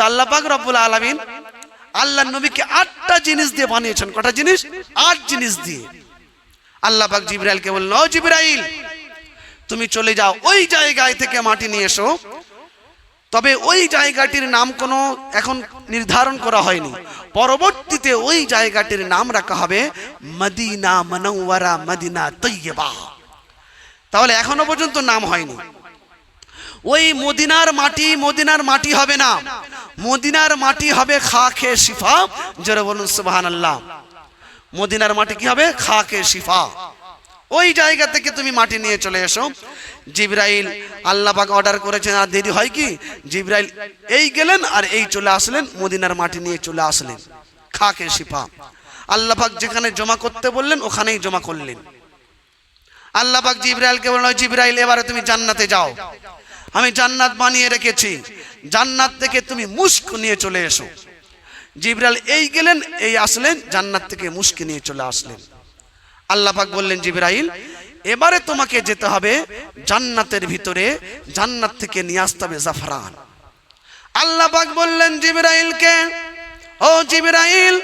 তা আল্লাহ পাক রব্বুল আলামিন আল্লাহ নবীকে আটটা জিনিস দিয়ে বানিয়েছেন। কটা জিনিস? আট জিনিস দিয়ে। আল্লাহ পাক জিব্রাইলকে বললেন, ও জিব্রাইল, তুমি চলে যাও। ওই জায়গায় থেকে মাটি নিয়ে এসো। তবে ওই জায়গাটির নাম কোনো এখন নির্ধারণ করা হয়নি। পরবর্তীতে ওই জায়গাটির নাম রাখা হবে মদিনা মনওয়ারা মদিনা তৈয়বা। তাহলে এখনও পর্যন্ত নাম হয়নি। ওই মদিনার মাটি মদিনার মাটি হবে না। মদিনার মাটি হবে খাকে শিফা। জোরে বলুন সুবাহান আল্লাহ মদিনার মাটি কি হবে? খাকে শিফা। ওই জায়গা থেকে তুমি মাটি নিয়ে চলে এসো। জিব্রাইল আল্লাহ পাক অর্ডার করেছেন, আর দেরি হয় কি? জিব্রাইল এই গেলেন আর এই চলে আসলেন, মদিনার মাটি নিয়ে চলে আসলেন। খা খাকে শিফা। আল্লাহ পাক যেখানে জমা করতে বললেন, ওখানেই জমা করলেন। আল্লাহ পাক জিব্রাইলকে বললেন জিব্রাইল, এবারে তুমি জান্নাতে যাও। আমি জান্নাত বানিয়ে রেখেছি। জান্নাত থেকে তুমি মুস্ক নিয়ে চলে এসো। জিব্রাইল এই গেলেন, এই আসলেন, জান্নাত থেকে মুস্ক নিয়ে চলে আসলেন। আল্লাহ পাক বললেন, জিব্রাইল, এবারে তোমাকে যেতে হবে জান্নাতের ভিতরে, জান্নাত থেকে নিয়ে আসতে হবে জাফরান। আল্লাহ পাক বললেন, জিব্রাইলকে, ও জিব্রাইল,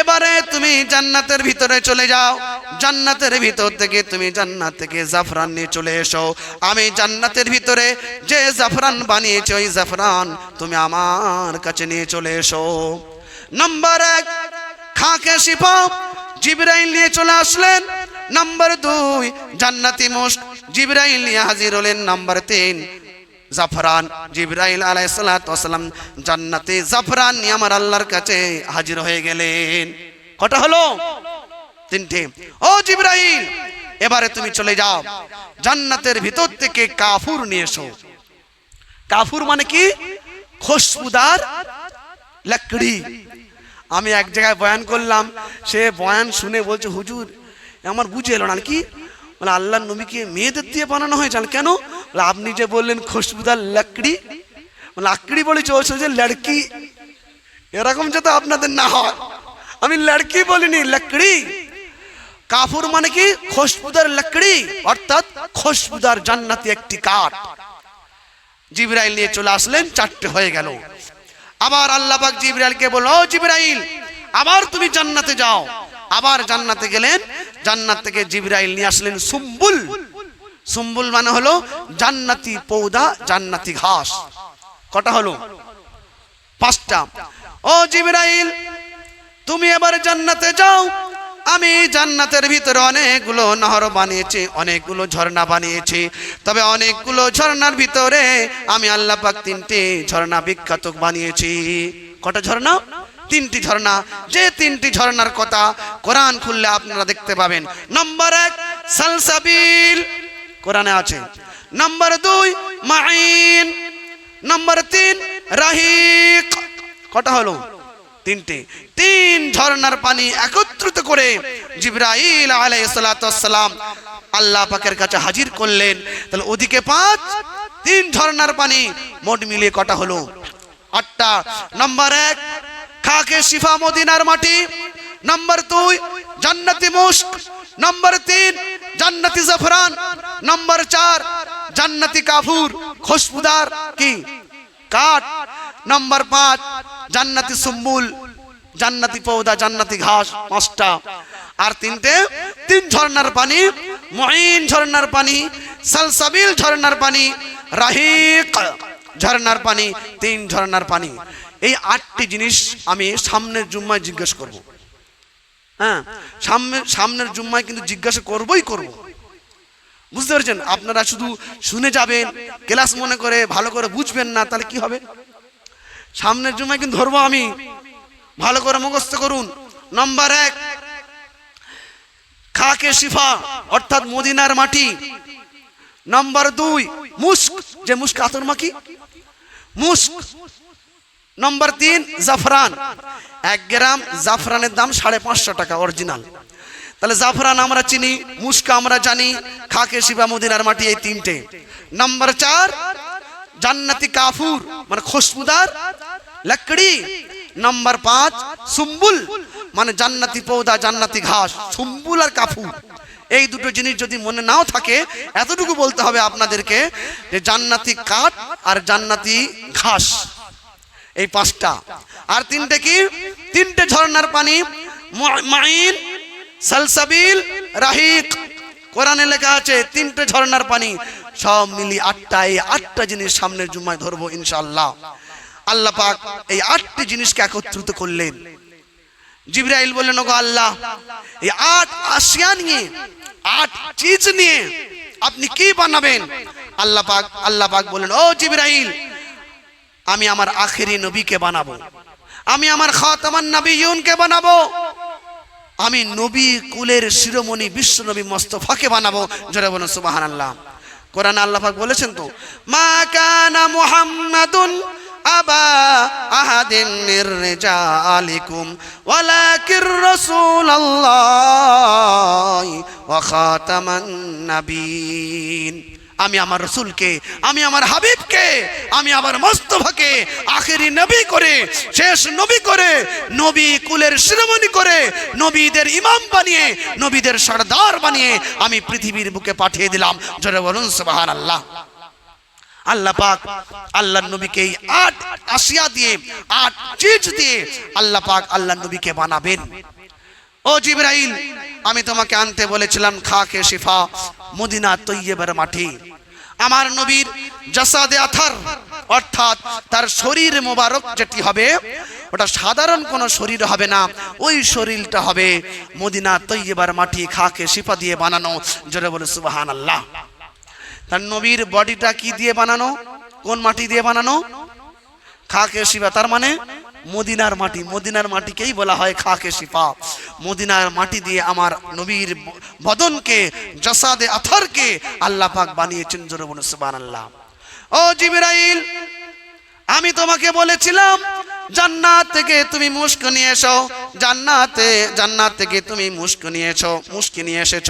এবারে তুমি জান্নাতের ভিতরে চলে যাও। জান্নাতের ভিতর থেকে তুমি জান্নাত থেকে জাফরান নিয়ে চলে এসো। আমি জান্নাতের ভিতরে যে জাফরান বানিয়েছি, ওই জাফরান তুমি আমার কাছে নিয়ে চলে এসো। নাম্বার এক, খাকে শিফা জিব্রাইল নিয়ে চলে আসলেন। নাম্বার দুই, জান্নাতি মুস্ক জিব্রাইল নিয়ে হাজির হলেন। নাম্বার তিন, জাফরান, জিব্রাইল আলাইসালাম জান্নাতে জাফরান নিয়ে আমার আল্লাহর কাছে হাজির হয়ে গেলেন। কটা হলো? তিনটে। ও জিব্রাইল এবারে তুমি চলে যাও। জান্নাতের ভিতর থেকে কাফুর নিয়ে এসো। কাফুর মানে কি? খুশবুদার লাকড়ি। আমি এক জায়গায় বয়ান করলাম সে বয়ান শুনে বলছে হুজুর আমার বুঝে এলো না কি বলে আল্লাহ নবীকে মেয়েদের দিয়ে বানানো হয়েছে কেন? বলে, আপনি যে বললেন খুশবুদার লাকড়ি লাকড়ি বলেছে ও যে লড়কি। এরকম যাতে আপনাদের না হয়। আমি লড়কি বলিনি লাকড়ি। কাফুর মানে কি? খুশবুদার লাকড়ি, অর্থাৎ খুশবুদার জান্নাতি একটি কাঠ। জিব্রাইল নিয়ে চলে আসলেন, চারটে হয়ে গেল। আবার আল্লাহ পাক জিব্রাইলকে বলল, ও জিব্রাইল, আবার তুমি জান্নাতে যাও। আবার জান্নাতে গেলেন। জান্নাত থেকে জিব্রাইল নিয়ে আসলেন সুম্বুল। সুম্বুল মানে হলো জান্নাতি পৌদা জান্নাতি ঘাস। কটা হলো? পাঁচটা। ও জিব্রাইল, তুমি এবার জান্নাতে যাও। আমি জান্নাতের ভিতরে অনেকগুলো নহর বানিয়েছি, অনেকগুলো ঝর্ণা বানিয়েছি। তবে অনেকগুলো ঝর্ণার ভিতরে আমি আল্লাহ পাক তিনটি ঝর্ণা বিখ্যাত বানিয়েছি। কটা ঝর্ণা? তিনটি ঝর্ণা। যে তিনটি ঝর্ণার কথা কোরআন খুললে আপনারা দেখতে পাবেন। নম্বর এক, সালসাবিল। কোরআনে আছে। নম্বর দুই মাইন নম্বর তিন, রাহিক। কটা হলো? তিনটে। তিন ঝর্ণার পানি একত্রিত করে জিব্রাইল আলাইসালাম আল্লাহ পাকের কাছে হাজির করলেন। তাহলে ওদিকে পাঁচ, তিন ঝর্ণার পানি মোট মিলিয়ে কটা হলো? আটটা। নম্বর এক, খাকে শিফা মদিনার মাটি। নম্বর দুই, জান্নাতি মুস্ক নম্বর তিন, জান্নাতি জাফরান। নম্বর চার, জান্নাতি কাফুর, খুশবুদার কি? কাঠ। নম্বর পাঁচ জান্নাতি সুম্বুল জান্নাতি পৌদা জান্নাতি ঘাস, পাঁচটা। আর তিনটে, তিন ঝর্ণার পানি মহিন ঝর্ণার পানি, সালসাবিল ঝর্ণার পানি, রাহিক ঝর্ণার পানি, তিন ঝর্ণার পানি। এই আটটি জিনিস আমি সামনের জুম্মায় জিজ্ঞেস করব। হ্যাঁ সামনে, সামনের জুম্মায় কিন্তু জিজ্ঞাসা করবই করব। বুঝতে পেরেছেন? আপনারা শুধু শুনে যাবেন, ক্লাস মনে করে, ভালো করে বুঝবেন না, তাহলে কি হবে? সামনের জুমায় কিন্তু ধরবো আমি। ভালো করে মুখস্থ করুন। নম্বর এক, খাকে শিফা, অর্থাৎ মদিনার মাটি। নম্বর দুই মুস্ক যে মুস্ক আতর মাখি মুস্ক নম্বর তিন, জাফরান। এক গ্রাম জাফরানের দাম সাড়ে পাঁচশো টাকা, অরিজিনাল। তাহলে জাফরান আমরা চিনি মুস্কা আমরা জানি, খাকে শিবা মদিনার মাটি এই তিনটে। নম্বর চার, জান্নাতি কাফুর মানে খুশবুদার লকড়ি নম্বর পাঁচ সুম্বুল মানে জান্নাতি পৌধা জান্নাতি ঘাস সুম্বুল আর কাফু এই দুটো জিনিস যদি মনে নাও থাকে, এতটুকু বলতে হবে আপনাদেরকে যে জান্নাতি কাঠ আর জান্নাতি ঘাস। এই পাঁচটা। আর তিনটে কি? তিনটে ঝর্ণার পানি। মাইন, সালসাবিল, রাহিক। কোরআনে লেখা আছে, তিনটে ঝর্ণার পানি। সব মিলি আটটা, এই আটটা জিনিস সামনের জুম্মায় ধরবো ইনশাআল্লাহ। আল্লাহ পাক এই আটটি জিনিসকে একত্রিত করলেন। জিব্রাইল বললেন, ওগো আল্লাহ, এই আট আসিয়া নিয়ে, আট চিজ নিয়ে আপনি কি বানাবেন? আল্লাহ পাক আল্লাহ পাক বললেন, ও জিব্রাইল, আমি আমার আখেরি নবীকে বানাবো। আমি আমার খাতামান নবী ইউনকে বানাবো। আমি নবী কুলের শিরোমণি বিশ্ব নবী মোস্তফাকে বানাবো। জোরে বলুন সুবাহান আল্লাহ কোরআন আল্লাহ পাক বলেছেন তো, মা কানা মুহাম্মাদুন আবা আহাদিন রিজালিকুম, ওয়ালাকির রাসূলুল্লাহ ওয়া আমি আমার রসুলকে, আমি আমার হাবিবকে, আমি আমার মোস্তফাকে আখেরি নবী করে, শেষ নবী করে, নবী কুলের শিরোমণি করে, নবীদের ইমাম বানিয়ে, নবীদের সর্দার বানিয়ে আমি পৃথিবীর বুকে পাঠিয়ে দিলাম। জোরে বলুন সুবহান আল্লাহ আল্লাহ পাক আল্লাহ নবীকে এই আট আসিয়া দিয়ে, আট চিজ দিয়ে আল্লাহ পাক আল্লাহ নবীকে বানাবেন। ও জিব্রাইল, আমি তোমাকে আনতে বলেছিলাম খাকে শিফা, মদিনা তৈয়বের মাটি। আমার নবীর জাসাদে আথার, অর্থাৎ তার শরীর মোবারক যেটি হবে, ওটা সাধারণ কোনো শরীর হবে না, ওই শরীরটা হবে মদিনা তৈয়বার মাটি খাকে শিফা দিয়ে বানানো। জোরে বলে সুবাহান আল্লাহ তার নবীর বডিটা কি দিয়ে বানানো? কোন মাটি দিয়ে বানানো? খাকে শিবা তার মানে মদিনার মাটি। মদিনার মাটিকেই বলা হয় খাকে শিফা। মদিনার মাটি দিয়ে আমার নবীর বদনকে, জাসাদে আথরকে আল্লাহ পাক বানিয়েছেন জোরে বলে সুবহানাল্লাহ। ও জিবরাইল, আমি তোমাকে বলেছিলাম, জান্নাত থেকে তুমি মুস্ক নিয়ে এসো। জান্নাতে, জান্নাত থেকে তুমি মুস্ক নিয়ে এসো মুস্কি নিয়ে এসেছ।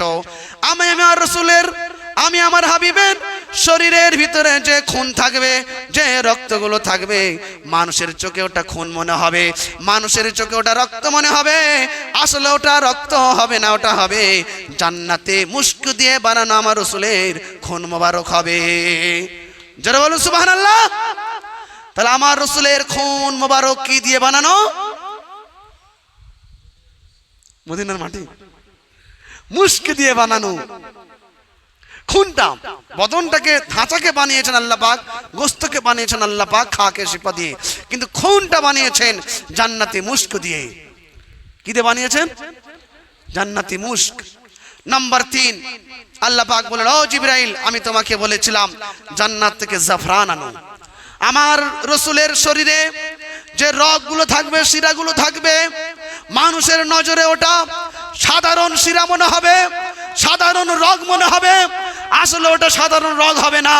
আমি আমার রসুলের আমি আমার হাবিবের শরীরের ভিতরে যে খুন থাকবে, যে রক্তগুলো থাকবে, মানুষের চোখে ওটা খুন মনে হবে, মানুষের চোখে ওটা রক্ত মনে হবে। আসলে ওটা রক্ত হবে না, ওটা হবে জান্নাতে মুস্ক দিয়ে বানানো আমার রসুলের খুন মোবারক হবে। যারা বলুন, সুবহানাল্লাহ। তাহলে আমার রসুলের খুন মোবারক কি দিয়ে বানানো? মদিনার মাটি। মুস্ক দিয়ে বানানো। খুনটা বদনটাকে ধাঁচাকে বানিয়েছেন আল্লাহ পাক গোস্তকে বানিয়েছেন আল্লাহ পাক, খাকে শিপা দিয়ে। কিন্তু খুনটা বানিয়েছেন জান্নাতি মুস্ক দিয়ে। কি দিয়ে বানিয়েছেন? জান্নাতি মুস্ক নাম্বার তিন, আল্লাহ পাক বলেন, ও জিব্রাইল, আমি তোমাকে বলেছিলাম, জান্নাত থেকে জাফরান আনো। আমার রসুলের শরীরে যে রগগুলো থাকবে, শিরাগুলো থাকবে, মানুষের নজরে ওটা সাধারণ শিরা মনে হবে, সাধারণ রগ মনে হবে আসলে ওটা সাধারণ রগ হবে না,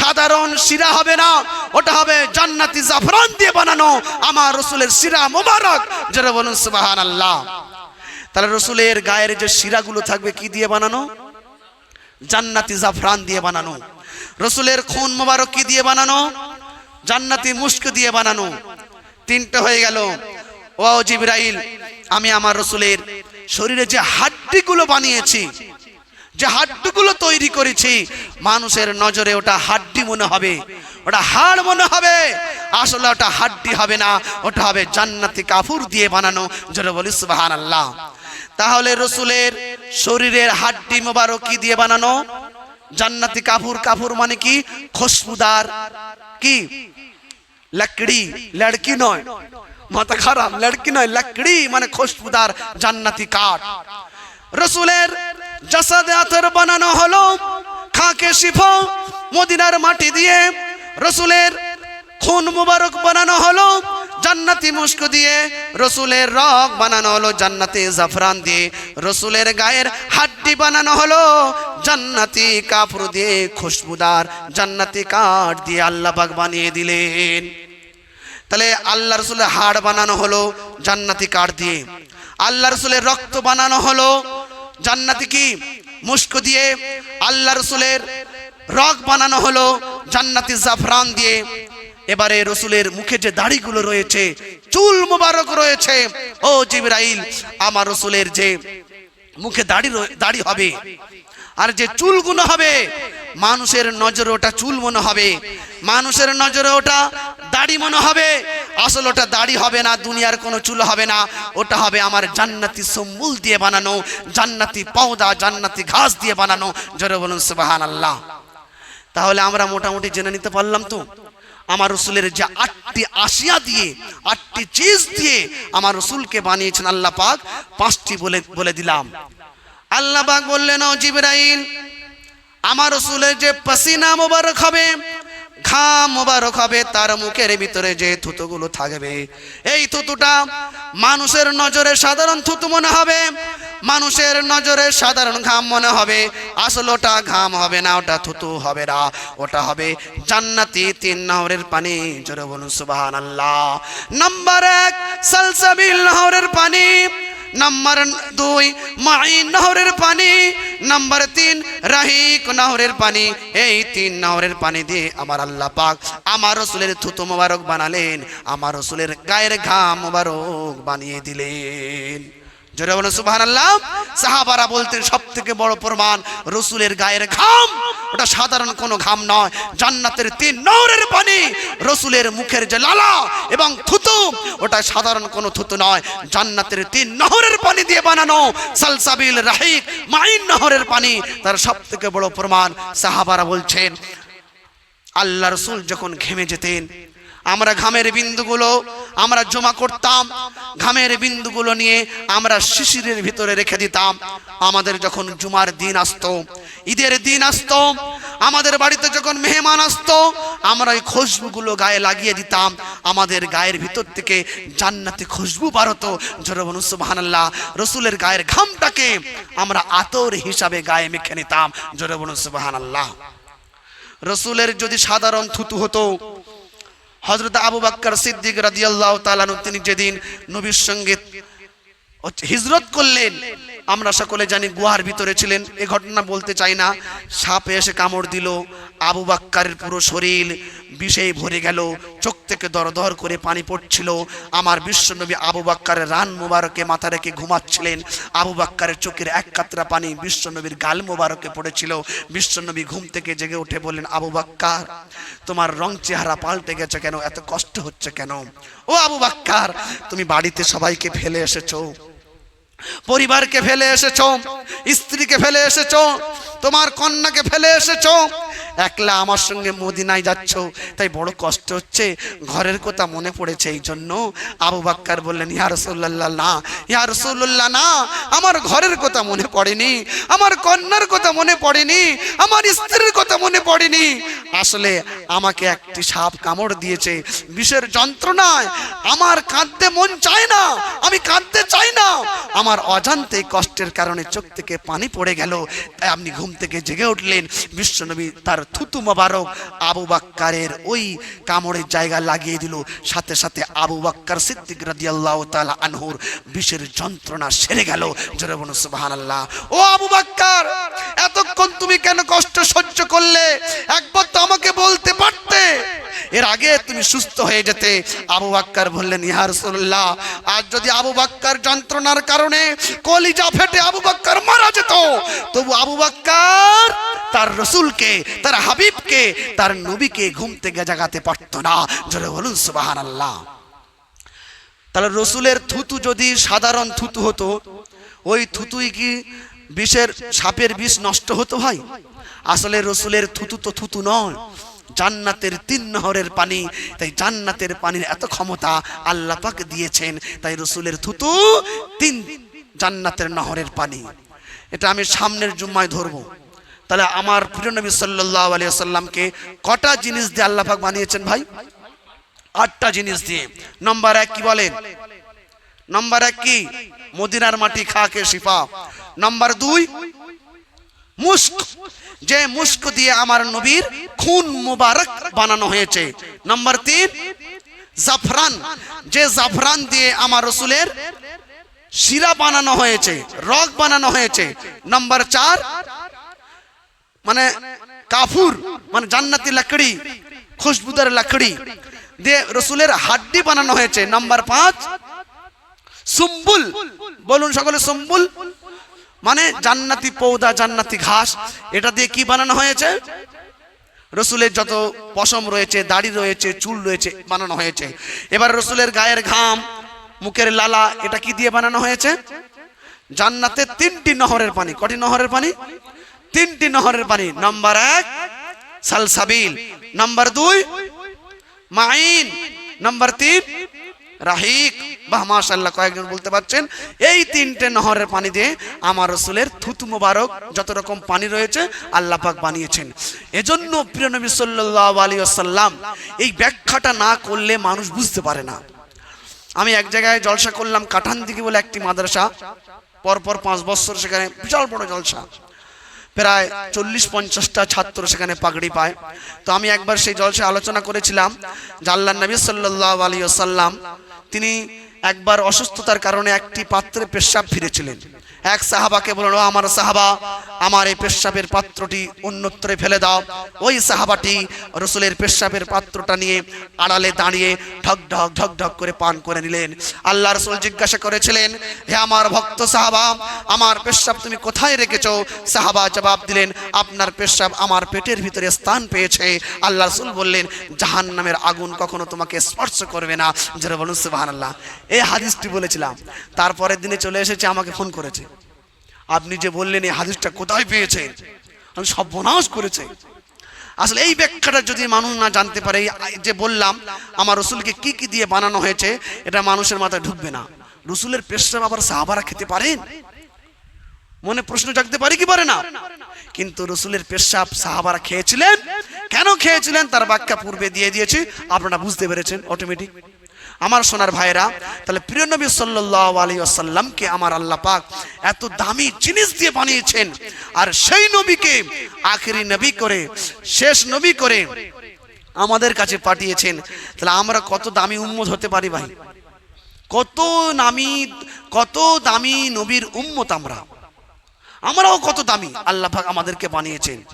সাধারণ শিরা হবে না, ওটা হবে জান্নাতি জাফরান দিয়ে বানানো আমার রসুলের শিরা মোবারক। যেটা বলুন সুবাহান আল্লাহ তাহলে রসুলের গায়ের যে শিরাগুলো থাকবে কি দিয়ে বানানো? জান্নাতি জাফরান দিয়ে বানানো। রসুলের খুন মোবারক কি দিয়ে বানানো? জান্নাতি মুস্ক দিয়ে বানানো। তিনটে হয়ে গেল। ও জিবরাইল, আমি আমার রসুলের শরীরে যে হাড্ডিগুলো বানিয়েছি যে হাড্ডিগুলো তৈরি করেছি, মানুষের নজরে ওটা হাড্ডি মনে হবে, ওটা হাড় মনে হবে। আসলে ওটা হাড্ডি হবে না, ওটা হবে জান্নাতি কাফুর দিয়ে বানানো। জোরে বলি সুবাহান আল্লাহ তাহলে রসুলের শরীরের হাড্ডি মোবারক কি দিয়ে বানানো, জান্নাতি কাপুর কাপুর মানে কি? খুশবুদার কি? লাকড়ি, লড়কি নয়। মাথা খারাপ, লড়কি নয়, লাকড়ি মানে খুশবুদার জান্নাতি কাঠ। রসুলের জাসাদে আতর বানানো হলো। খাকে শিফ মদিনার মাটি দিয়ে রসুলের খুন মুবারক বানানো হলো। জান্নাতি মুস্ক দিয়ে রসুলের রক বানানো হলো। জান্নাতি জাফরান দিয়ে রসুলের গায়ের হাড্ডি বানানো হলো। জান্নাতি কাপড় দিয়ে খুশবুদার, জান্নাতি কাঠ দিয়ে আল্লাহ পাক বানিয়ে দিলেন। তাহলে আল্লাহ রসুলের হাড় বানানো হলো জান্নাতি কাঠ দিয়ে। আল্লাহ রসুলের রক্ত বানানো হলো। জান্নাতি কি? মুস্ক দিয়ে আল্লাহ রসুলের রক বানানো হলো জান্নাতি জাফরান দিয়ে। এবারে রসুলের মুখে যে দাড়িগুলো রয়েছে, চুল মুবারক রয়েছে। ও জিবরাইল, আমার রসুলের যে মুখে দাড়ি দাড়ি হবে আর যে চুলগুলো হবে, মানুষের নজরে ওটা চুল মনে হবে। মানুষের নজরে ওটা দাড়ি মনে হবে। আসল ওটা দাড়ি হবে না, দুনিয়ার কোনো চুল হবে না। ওটা হবে আমার জান্নাতি সম্বুল দিয়ে বানানো, জান্নাতি পৌদা জান্নাতি ঘাস দিয়ে বানানো। জোরে বলুন সুবাহান আল্লাহ তাহলে আমরা মোটামুটি জেনে নিতে পারলাম তো, আমার রসুলের যে আটটি আসিয়া দিয়ে, আটটি চিজ দিয়ে আমার রসুলকে বানিয়েছেন আল্লাহ পাক, পাঁচটি বলে বলে দিলাম। আল্লাহ পাক বললেন, ও জিবরাইল, আমার রসুলের যে পাসিনা মোবারক হবে, ঘাম মোবারক হবে, তার মুখের ভিতরে যে থুতুগুলো থাকবে, এই থুতুটা মানুষের নজরে সাধারণ থুতু মনে হবে, মানুষের নজরে সাধারণ ঘাম মনে হবে, আসলে ওটা ঘাম হবে না, ওটা থুতু হবে না, ওটা হবে জান্নাতি তিন নহরের পানি, জোরে বলুন সুবাহান আল্লাহ নাম্বার এক, সালসাবিল নহরের পানি। নাম্বার দুই মাইন নহরের পানি। নাম্বার তিন, রাহিক নহরের পানি। এই তিন নহরের পানি দিয়ে আমার আল্লাহ পাক আমার রসুলের থুতু মোবারক বানালেন, আমার রসুলের গায়ের ঘাম মোবারক বানিয়ে দিলেন। জোরে বলো সুবহান আল্লাহ সাহাবারা বলতেন সব থেকে বড় প্রমাণ রসুলের গায়ের ঘাম। ওটা সাধারণ কোনো ঘাম নয়, জান্নাতের তিন নৌরের পানি, রসুলের মুখের যে লালা এবং থুতু, ওটা সাধারণ কোনো থুতু নয়, জান্নাতের তিন নহরের পানি দিয়ে বানানো, সালসাবিল রাহিক, মাইন নহরের পানি। তার সব থেকে বড় প্রমাণ সাহাবারা বলছেন, আল্লাহ রসুল যখন ঘেমে যেতেন আমরা ঘামের বিন্দুগুলো আমরা জমা করতাম। ঘামের বিন্দুগুলো নিয়ে আমরা শিশিরের ভিতরে রেখে দিতাম। আমাদের যখন জুমার দিন আসতো, ঈদের দিন আসতো, আমাদের বাড়িতে যখন মেহমান আসতো, আমরা ওই খুশবুগুলো গায়ে লাগিয়ে দিতাম। আমাদের গায়ের ভিতর থেকে জান্নাতি খুশবু বাড়তো জরবন সুবহানাল্লাহ। রসুলের গায়ের ঘামটাকে আমরা আতর হিসাবে গায়ে মেখে নিতাম। জরবন সুবহানাল্লাহ। রসুলের যদি সাধারণ থুতু হতো হজরত আবু বাক্কর সিদ্দিক রাজিয়াল তালানু তিনি যেদিন নবীর সঙ্গে হিজরত করলেন আমরা সকলে জানি গুহার ভিতরে ছিলেন, এ ঘটনা বলতে চাই না। সাপে এসে কামড় দিল, আবু বাক্কারের পুরো শরীর বিষে ভরে গেল, চোখ থেকে দর দর করে পানি পড়ছিল। আমার বিশ্বনবী আবু বাক্কারের রান মোবারকে মাথা রেখে ঘুমাচ্ছিলেন। আবু বাক্কারের চোখের এক কাতরা পানি বিশ্বনবীর গাল মোবারকে পড়েছিল। বিশ্বনবী ঘুম থেকে জেগে উঠে বললেন, আবু বাক্কার, তোমার রং চেহারা পাল্টে গেছে কেন? এত কষ্ট হচ্ছে কেন? ও আবু বাক্কার, তুমি বাড়িতে সবাইকে ফেলে এসেছ। পরিবারকে ফেলে এসেছ, স্ত্রীকে ফেলে এসেছ, তোমার কন্যাকে ফেলে এসেছ। একলা আমার সঙ্গে মদিনায় যাচ্ছ, তাই বড় কষ্ট হচ্ছে। ঘরের কথা মনে পড়েছে এই জন্য আবু বাক্কার বললেন, ইয়া না ইয়া না, আমার ঘরের কথা মনে পড়েনি, আমার কন্যার কথা মনে পড়েনি, আমার স্ত্রীর কথা মনে পড়েনি। আসলে আমাকে একটি সাপ কামড় দিয়েছে, বিষের যন্ত্রণায়। আমার কাঁদতে মন চায় না, আমি কাঁদতে চাই না। আমার অজান্তে কষ্টের কারণে চোখ থেকে পানি পড়ে গেল। তাই আপনি ঘুম থেকে জেগে উঠলেন। বিশ্বনবী তার থুতু মোবারক আবু বাক্কারের ওই কামড়ের জায়গা লাগিয়ে দিল। সাথে সাথে আবু বাক্কার সিদ্দিক রাদিয়াল্লাহু তাআলা আনহুর বিষের যন্ত্রণা সেরে গেল। জোরে বলুন, সুবহানাল্লাহ। ও আবু বাক্কার, এতক্ষণ তুমি কেন কষ্ট সহ্য করলে? একবার তো আমাকে এর আগে তুমি সুস্থ হয়ে যেতে। আবু বাক্কার বললেন, ইয়া রাসূলুল্লাহ, আজ যদি আবু বাক্কার যন্ত্রণার কারণে কলিজা ফেটে আবু বাক্কার মারা যেত, তবু আবু বাক্কার তার রসুলকে, তার হাবিবকে, তার নবীকে ঘুম থেকে জাগাতে পারতো না। জোরে বলুন, সুবহানাল্লাহ। তাহলে রসুলের থুতু যদি সাধারণ থুতু হতো, ওই থুতুই কি বিষের সাপের বিষ নষ্ট হতো ভাই? আসলে রসুলের থুতু তো থুতু নয়। জান্নাতের তিন নহরের পানি। তাই জান্নাতের পানির এত ক্ষমতা আল্লাহ পাক দিয়েছেন। তাই রসুলের থুতু তিন জান্নাতের নহরের পানি। এটা আমি সামনের জুম্মায় ধরবো। তাহলে আমার প্রিয় নবী সাল্লাল্লাহু আলাইহি সাল্লামকে কটা জিনিস দিয়ে আল্লাহ পাক বানিয়েছেন ভাই? আটটা জিনিস দিয়ে। নম্বর এক কি বলেন? নম্বর এক কি? মদিনার মাটি খাকে শিফা। নম্বর দুই মুস্ক। যে মুস্ক দিয়ে আমার নবীর খুন মুবারক বানানো হয়েছে। নম্বর তিন, জাফরান। যে জাফরান দিয়ে আমার রসুলের শিরা বানানো হয়েছে, রগ বানানো হয়েছে। নম্বর চার মানে কাফুর মানে জান্নাতি লাকড়ি, খুশবুদার লাকড়ি দিয়ে রসুলের হাড্ডি বানানো হয়েছে। নম্বর পাঁচ, সুম্বুল। বলুন সকলে সুম্বুল। মানে জান্নাতি পৌদা, জান্নাতি ঘাস, এটা দিয়ে কি বানানো হয়েছে? রসুলের যত পশম রয়েছে, দাড়ি রয়েছে, চুল রয়েছে, বানানো হয়েছে। এবার রসুলের গায়ের ঘাম, মুখের লালা, এটা কি দিয়ে বানানো হয়েছে? জান্নাতে তিনটি নহরের পানি। কটি নহরের পানি? তিনটি নহরের পানি। নাম্বার এক, সালসাবিল। নাম্বার দুই মাইন নাম্বার তিন রাহিক। বাহ মাশাল্লাহ কয়েকজন বলতে পারছেন, এই তিনটে নহরের পানি দিয়ে আমার রসুলের থুতু মোবারক যত রকম পানি রয়েছে, আল্লাহ পাক বানিয়েছেন। এজন্য প্রিয় নবী সাল্লাল্লাহু আলাইহি ওয়াসাল্লাম, এই ব্যাখ্যাটা না করলে মানুষ বুঝতে পারে না। আমি এক জায়গায় জলসা করলাম কাঠান দিকে বলে একটি মাদ্রাসা, পরপর পাঁচ বছর সেখানে, বিশাল বড় জলসা। প্রায় চল্লিশ পঞ্চাশটা ছাত্র সেখানে পাগড়ি পায়। তো আমি একবার সেই জলসে আলোচনা করেছিলাম আল্লাহ নবী সাল্লাহ আলী সাল্লাম তিনি একবার অসুস্থতার কারণে একটি পাত্রে পেশাব ফিরেছিলেন। এক সাহাবাকে বলল "ও আমার সাহাবা, আমার এই পেশাবের পাত্রটি অন্যত্রে ফেলে দাও। ওই সাহাবাটি রসুলের পেশাবের পাত্রটা নিয়ে আড়ালে দাঁড়িয়ে ঢক ঢক ঢক ঢক করে পান করে নিলেন। আল্লাহ রসুল জিজ্ঞাসা করেছিলেন, হে আমার ভক্ত সাহাবা, আমার পেশাব তুমি কোথায় রেখেছ? সাহাবা জবাব দিলেন, আপনার পেশাব আমার পেটের ভিতরে স্থান পেয়েছে। আল্লাহ রসুল বললেন জাহান নামের আগুন কখনো তোমাকে স্পর্শ করবে না। যারা বলুন সুবাহান আল্লাহ এই হাদিসটি বলেছিলাম, তারপরের দিনে চলে এসেছে, আমাকে ফোন করেছে। আপনি যে বললেন এই হাদিসটা কোথায় পেয়েছেন? আমি সর্বনাশ করেছে। আসলে এই ব্যাখ্যাটা যদি মানুষ না জানতে পারে যে বললাম, আমার রসুলকে কি কি দিয়ে বানানো হয়েছে, এটা মানুষের মাথায় ঢুকবে না। রসুলের পেশাব আবার সাহাবারা খেতে পারেন? মনে প্রশ্ন জাগতে পারে কি পারে না? কিন্তু রসুলের পেশাব সাহাবারা খেয়েছিলেন? কেন খেয়েছিলেন? তার ব্যাখ্যা পূর্বে দিয়ে দিয়েছি। আপনারা বুঝতে পেরেছেন অটোমেটিক আমার সোনার ভাইরা তাহলে প্রিয় নবী সাল্লাহ আলী আসাল্লামকে আমার আল্লাহ পাক এত দামি জিনিস দিয়ে বানিয়েছেন। আর সেই নবীকে আখেরি নবী করে, শেষ নবী করে আমাদের কাছে পাঠিয়েছেন। তাহলে আমরা কত দামি উম্মত হতে পারি ভাই? কত নামি, কত দামি নবীর উম্মত আমরা? আমরাও কত দামি? আল্লাহ পাক আমাদেরকে বানিয়েছেন।